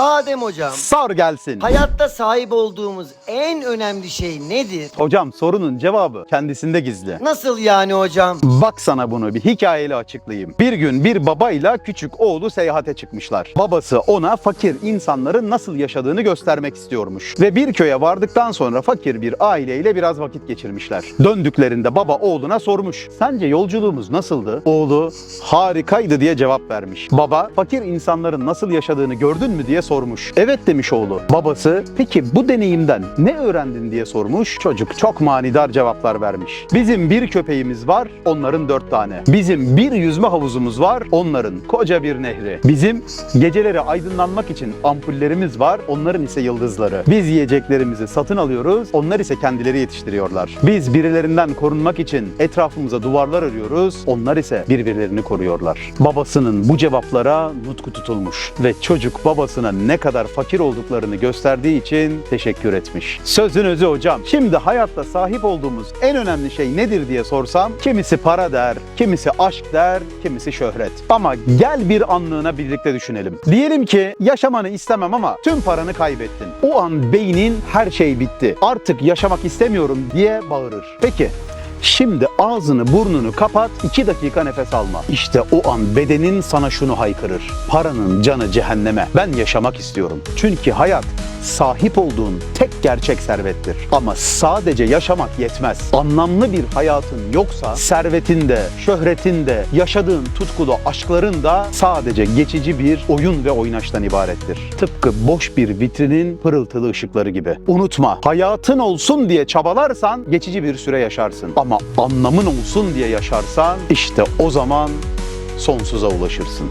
Adem hocam, Sar gelsin. hayatta sahip olduğumuz en önemli şey nedir? Hocam sorunun cevabı kendisinde gizli. Nasıl yani hocam? Bak sana bunu bir hikayeyle açıklayayım. Bir gün bir babayla küçük oğlu seyahate çıkmışlar. Babası ona fakir insanların nasıl yaşadığını göstermek istiyormuş. Ve bir köye vardıktan sonra fakir bir aileyle biraz vakit geçirmişler. Döndüklerinde baba oğluna sormuş. Sence yolculuğumuz nasıldı? Oğlu harikaydı diye cevap vermiş. Baba fakir insanların nasıl yaşadığını gördün mü diye sormuş. Evet demiş oğlu. Babası peki bu deneyimden ne öğrendin diye sormuş. Çocuk çok manidar cevaplar vermiş. Bizim bir köpeğimiz var, onların dört tane. Bizim bir yüzme havuzumuz var, onların koca bir nehri. Bizim geceleri aydınlanmak için ampullerimiz var, onların ise yıldızları. Biz yiyeceklerimizi satın alıyoruz, onlar ise kendileri yetiştiriyorlar. Biz birilerinden korunmak için etrafımıza duvarlar örüyoruz, onlar ise birbirlerini koruyorlar. Babasının bu cevaplara nutku tutulmuş ve çocuk babasına ne kadar fakir olduklarını gösterdiği için teşekkür etmiş. Sözün özü hocam. Şimdi hayatta sahip olduğumuz en önemli şey nedir diye sorsam kimisi para der, kimisi aşk der, kimisi şöhret. Ama gel bir anlığına birlikte düşünelim. Diyelim ki yaşamanı istemem ama tüm paranı kaybettin. O an beynin her şey bitti. Artık yaşamak istemiyorum diye bağırır. Peki Şimdi ağzını burnunu kapat, iki dakika nefes alma. İşte o an bedenin sana şunu haykırır. Paranın canı cehenneme. Ben yaşamak istiyorum. Çünkü hayat sahip olduğun tek gerçek servettir. Ama sadece yaşamak yetmez. Anlamlı bir hayatın yoksa servetin de, şöhretin de, yaşadığın tutkulu aşkların da sadece geçici bir oyun ve oynaştan ibarettir. Tıpkı boş bir vitrinin pırıltılı ışıkları gibi. Unutma, hayatın olsun diye çabalarsan geçici bir süre yaşarsın. Ama anlamın olsun diye yaşarsan işte o zaman sonsuza ulaşırsın.